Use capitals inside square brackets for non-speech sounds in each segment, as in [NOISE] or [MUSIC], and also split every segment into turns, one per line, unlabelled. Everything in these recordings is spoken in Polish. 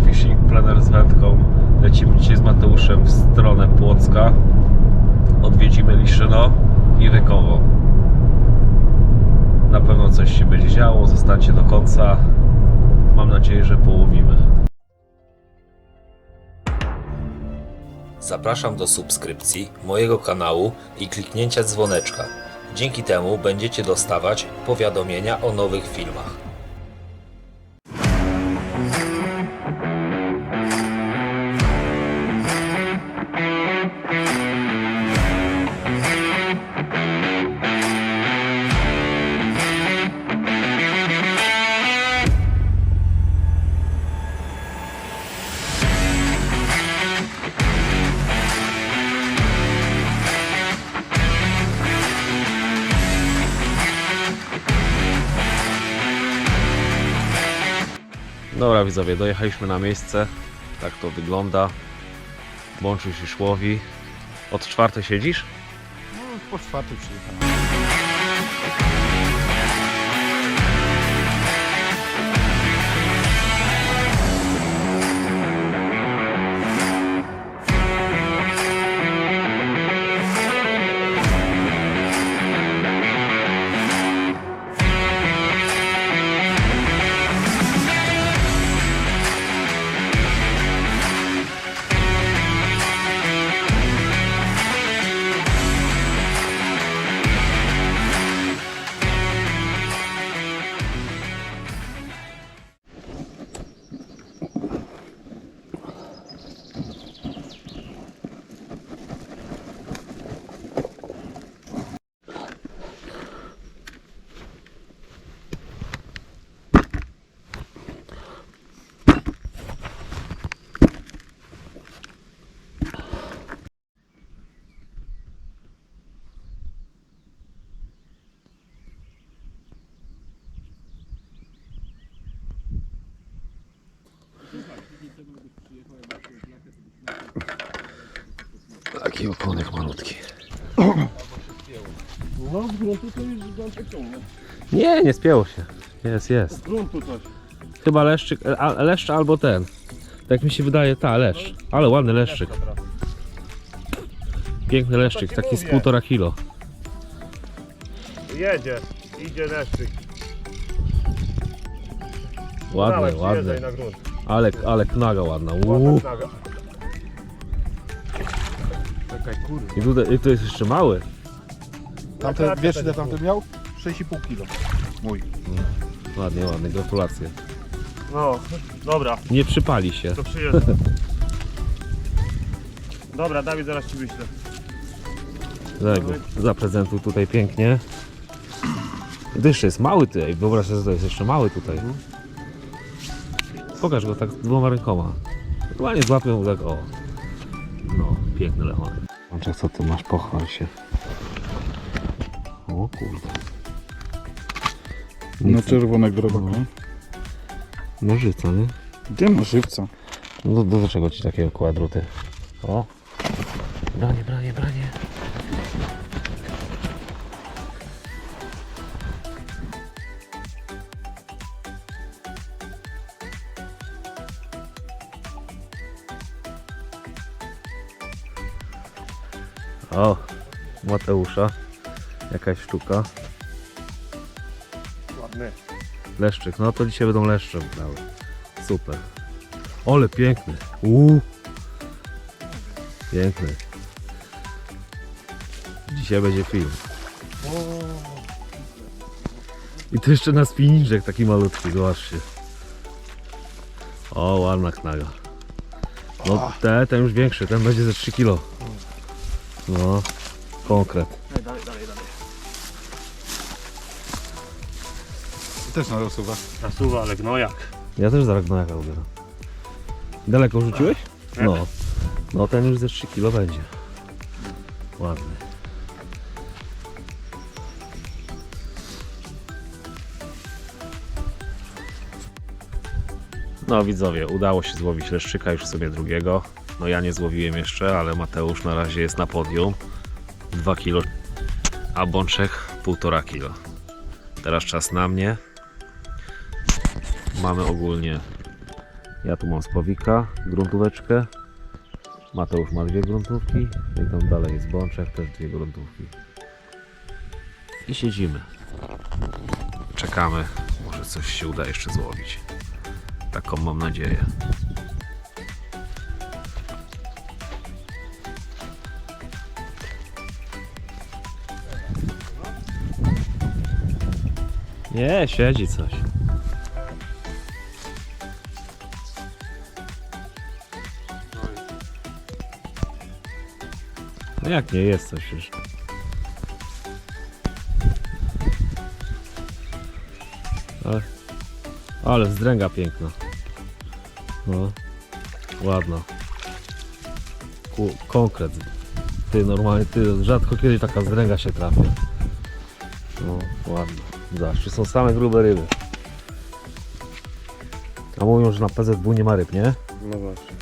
Fishing Plener z wędką. Lecimy dzisiaj z Mateuszem w stronę Płocka. Odwiedzimy Liszyno i Wykowo. Na pewno coś się będzie działo, zostańcie do końca. Mam nadzieję, że połowimy.
Zapraszam do subskrypcji mojego kanału i kliknięcia dzwoneczka. Dzięki temu będziecie dostawać powiadomienia o nowych filmach.
Dobra widzowie, dojechaliśmy na miejsce. Tak to wygląda. Bączuś już łowi. Od czwartej siedzisz?
No, po czwartej przyjechałem.
Taki oponek malutki.
No, z gruntu to już ciągnie.
Nie, nie spięło się. Jest, jest.
Z gruntu coś.
Chyba leszczyk, a leszcz albo ten. Tak mi się wydaje, ta leszcz. Ale ładny leszczyk. Piękny leszczyk, taki z półtora kilo.
Jedzie, idzie leszczyk.
Ładny,
Dawaj,
ładny.
przyjeżdżaj na grunt.
Ale, ale knaga ładna. Uuu.
Ładna knaga. Czekaj.
I tutaj i to jest jeszcze mały.
Tamte, wiesz ile tamten miał? 6,5 kilo. Mój.
Ładnie, ładnie, gratulacje.
No, dobra,
Nie przypali się.
to przyjeżdżam. [LAUGHS] Dobra, Dawid, zaraz ci wyślę.
Daj go, zaprezentuj tutaj pięknie. I to jeszcze jest mały tutaj, wyobraź sobie, że to jest jeszcze mały tutaj. Pokaż go tak dwoma rękoma. Normalnie złapią tak o. No, piękny lechonek. Andrzej, co ty masz? Pochwal się. O kurde.
No czerwonek drobny.
Nożyca, nie?
Gdzie ma żywca?
No do, do czego ci takie kwadruty? O. Branie, branie, branie. Mateusza. Jakaś sztuka.
Ładny.
Leszczyk, no to dzisiaj będą leszcze brały. Super. Ole piękny. Uuu. Piękny. Dzisiaj będzie film. I to jeszcze na spinniczek taki malutki, zobaczcie. O, ładna knaga. No te, ten już większy, ten będzie ze 3 kilo. No, konkret.
Dalej, dalej, dalej.
Też na rozsuwa.
Nasuwa, ale gnojak.
Ja też zaraz gnojaka ubieram. Daleko rzuciłeś? No. No ten już ze 3 kilo będzie. Ładny. No widzowie, udało się złowić leszczyka już sobie drugiego. No ja nie złowiłem jeszcze, ale Mateusz na razie jest na podium. 2 kilo, a bączek 1,5 kilo. Teraz czas na mnie. Mamy ogólnie Ja tu mam spowika, gruntóweczkę. Mateusz ma dwie gruntówki. No i tam dalej jest bączek, też dwie gruntówki. I siedzimy. Czekamy. Może coś się uda jeszcze złowić. Taką mam nadzieję. Nie, siedzi coś. No jak nie jest coś już. Ale, ale zdręga piękna. No, ładna. Ku, konkret. Ty normalnie, ty rzadko kiedy taka zdręga się trafia. No, ładna. Zobacz, tu są same grube ryby. A mówią, że na PZW nie ma ryb, nie?
No właśnie.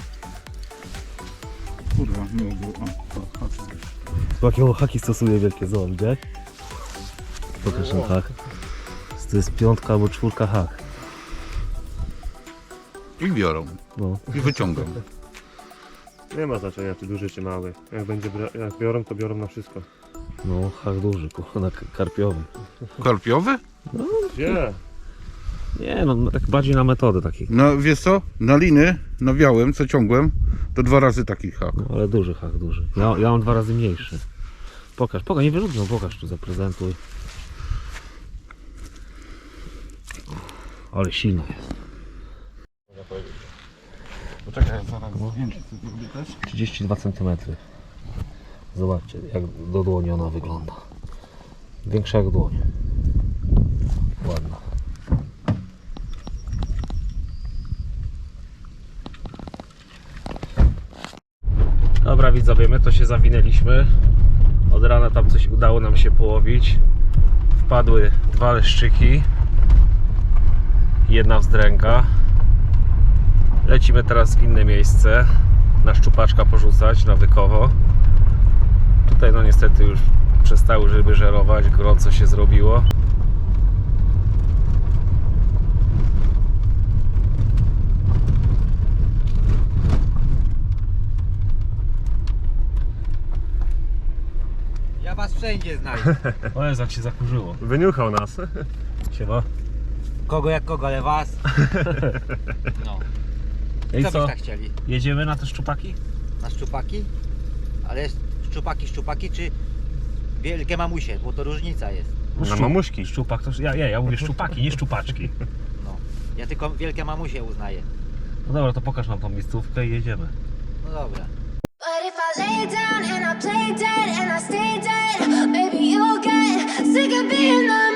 Kurwa, nie mogę. O, o, o,
Tu jakie haki stosuje wielkie, zobacz, widziałeś? Pokaż ten hak. To jest piątka albo czwórka hak.
I biorą.
No.
I wyciągam.
Nie ma znaczenia, czy duży, czy mały. Jak, będzie, bra- jak biorą, to biorą na wszystko.
No, hak duży, ku- na k- karpiowy.
Karpiowy?
Gdzie?
Nie, no no, tak bardziej na metodę takich.
No wiesz co? Na liny, na białym, co ciągłem, to dwa razy taki hak.
No, ale duży hak, duży. Ja, ja mam dwa razy mniejszy. Pokaż, pokaż, nie wyrzuć, no pokaż tu, zaprezentuj. Ale silny jest.
Poczekaj, zaraz zdjęcie sobie zrobię też.
32 cm. Zobaczcie, jak do dłoni ona wygląda. Większa jak dłoń. Ładna. Dobra widzowie, my to się zawinęliśmy. Od rana tam coś udało nam się połowić. Wpadły dwa leszczyki. Jedna wzdręga. Lecimy teraz w inne miejsce na szczupaczka porzucać nawykowo. Tutaj no niestety już przestały ryby żerować, gorąco się zrobiło.
Ja was wszędzie znajdę. [LAUGHS]
O Jezu, jak się zakurzyło.
Wyniuchał nas.
Siema.
Kogo jak kogo, ale was. [LAUGHS] No.
I
Co
co,
byście chcieli?
jedziemy na te szczupaki?
Na szczupaki? Ale jest szczupaki, szczupaki czy wielkie mamusie? Bo to różnica jest.
Na mamuśki.
Szczupak to... Ja, ja, ja mówię szczupaki, nie szczupaczki.
No. Ja tylko wielkie mamusie uznaję.
No dobra, to pokaż nam tą miejscówkę i jedziemy.
No dobra.
But if I lay down and I play dead and I stay dead, maybe you'll get sick of being the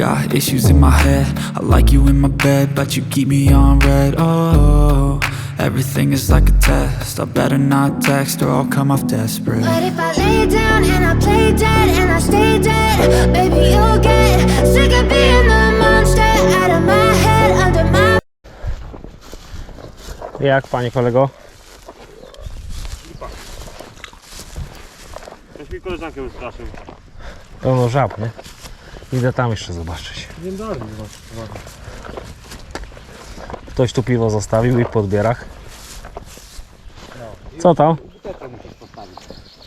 I got issues in my head. I like you in my bed, but you keep me on red. Oh, everything is like a test. I better not text or I'll come off desperate.
But if I lay down and I play dead and I stay dead, baby, you'll get sick of being the monster out of my head, under my
Jak, panie kolego?
Już mi koleżankę wystraszył.
Pełno żab, nie? Idę tam jeszcze zobaczyć.
Nie dalej,
Ktoś tu piwo zostawił i w podbierach. Co tam?
Butelkę musisz postawić.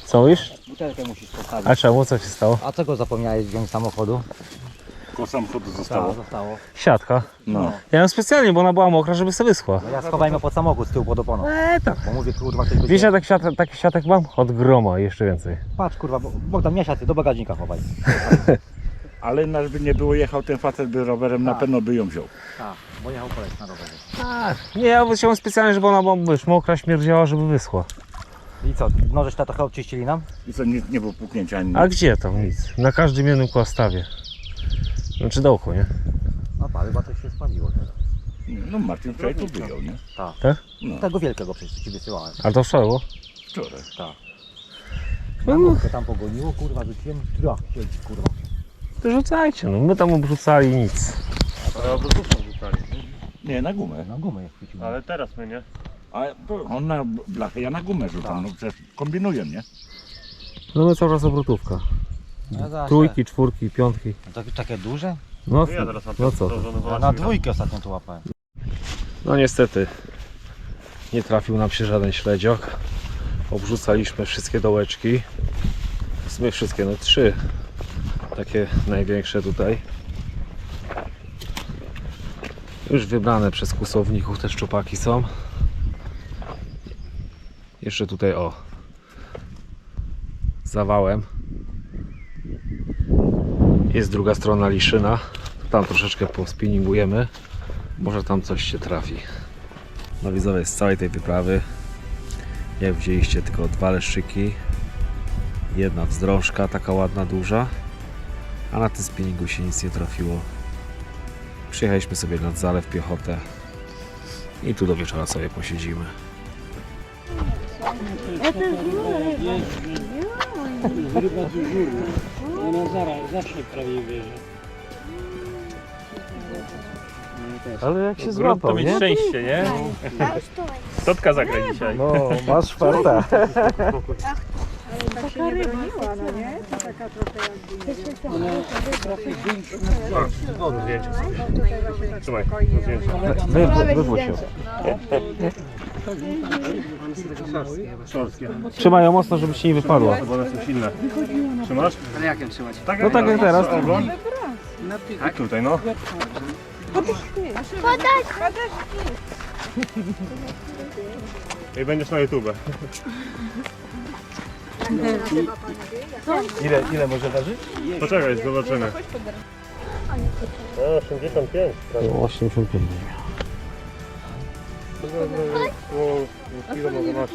Co mówisz?
Butelkę musisz postawić.
A czemu? Co się stało?
A czego zapomniałeś wziąć z samochodu?
Koło samochodu
Tak,
zostało.
zostało.
Siatka.
No.
Ja ją specjalnie, bo ona była mokra, żeby sobie wyschła.
No ja schowajmy pod samochód z tyłu pod oponą.
Eee, tak.
Bo mówię, kurwa, ktoś
Wiesz,
będzie...
ja taki siatek, taki siatek mam? Od groma i jeszcze więcej.
Patrz, kurwa, bo- Bogdan, miesiacy, do bagażnika chowaj. [LAUGHS]
Ale nasz by nie było jechał ten facet by rowerem, na pewno by ją wziął.
Tak, bo jechał koleś na rowerze.
A, nie, ja wyciąłem specjalnie, żeby ona była wiesz, mokra, śmierdziała, żeby wyschła.
I co, no żeś to trochę obczyścili nam?
I co, nie, nie było puknięcia ani
A gdzie tam nic? Na każdym jednym kłastawie. Znaczy dołku, nie?
No pa, chyba coś się spaliło teraz.
No Martin wczoraj tu wyjął, nie?
Tak.
Tak?
No,
Tego wielkiego przecież ci wysyłałem.
Ale to wczoraj było?
wczoraj.
Tak. Ja górkę tam pogoniło, kurwa, rzuciłem, trach siedzi, kurwa.
Rzucajcie, no my tam obrzucali nic.
Ale obrotówką rzucali.
Nie, na gumę.
Na gumę jak chwyciłem.
Ale teraz my nie.
A on na blachę, ja na gumę rzucam, no przecież kombinuję, nie?
No my cały czas obrotówka.
Zaś
Trójki, czwórki, piątki.
te- To, takie duże?
No,
Ja teraz mam
no co?
Ja na dwójkę ostatnio tu łapałem.
No niestety nie trafił nam się żaden śledziok. Obrzucaliśmy wszystkie dołeczki. W sumie wszystkie, no trzy. Takie największe tutaj. Już wybrane przez kłusowników te szczupaki są. Jeszcze tutaj o. Zawałem. Jest druga strona Liszyna. Tam troszeczkę pospinningujemy. Może tam coś się trafi. No widzowie, z całej tej wyprawy, jak widzieliście, tylko dwa leszczyki, jedna wzdrążka, taka ładna, duża, a na tym spinningu się nic nie trafiło. Przyjechaliśmy sobie nad zalew piechotę i tu do wieczora sobie posiedzimy. Ale jak się złapał, nie?
szczęście, nie? Totka zagra dzisiaj.
No, masz farta.
Trzymaj, do zdjęcia.
Wy, wywóź ją.
Szorstkie.
Trzymaj ją mocno, żeby ci nie wypadła.
Bo one są silne. Trzymasz? Ale jak ją trzymać? Tak,
No tak jak teraz.
Tak, tutaj no. I będziesz na YouTube.
Ile, ile może ważyć?
Poczekaj, zobaczymy. O, 85. prawie.
85.
O, kilo może macie.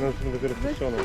No, już dopiero wpuszczone.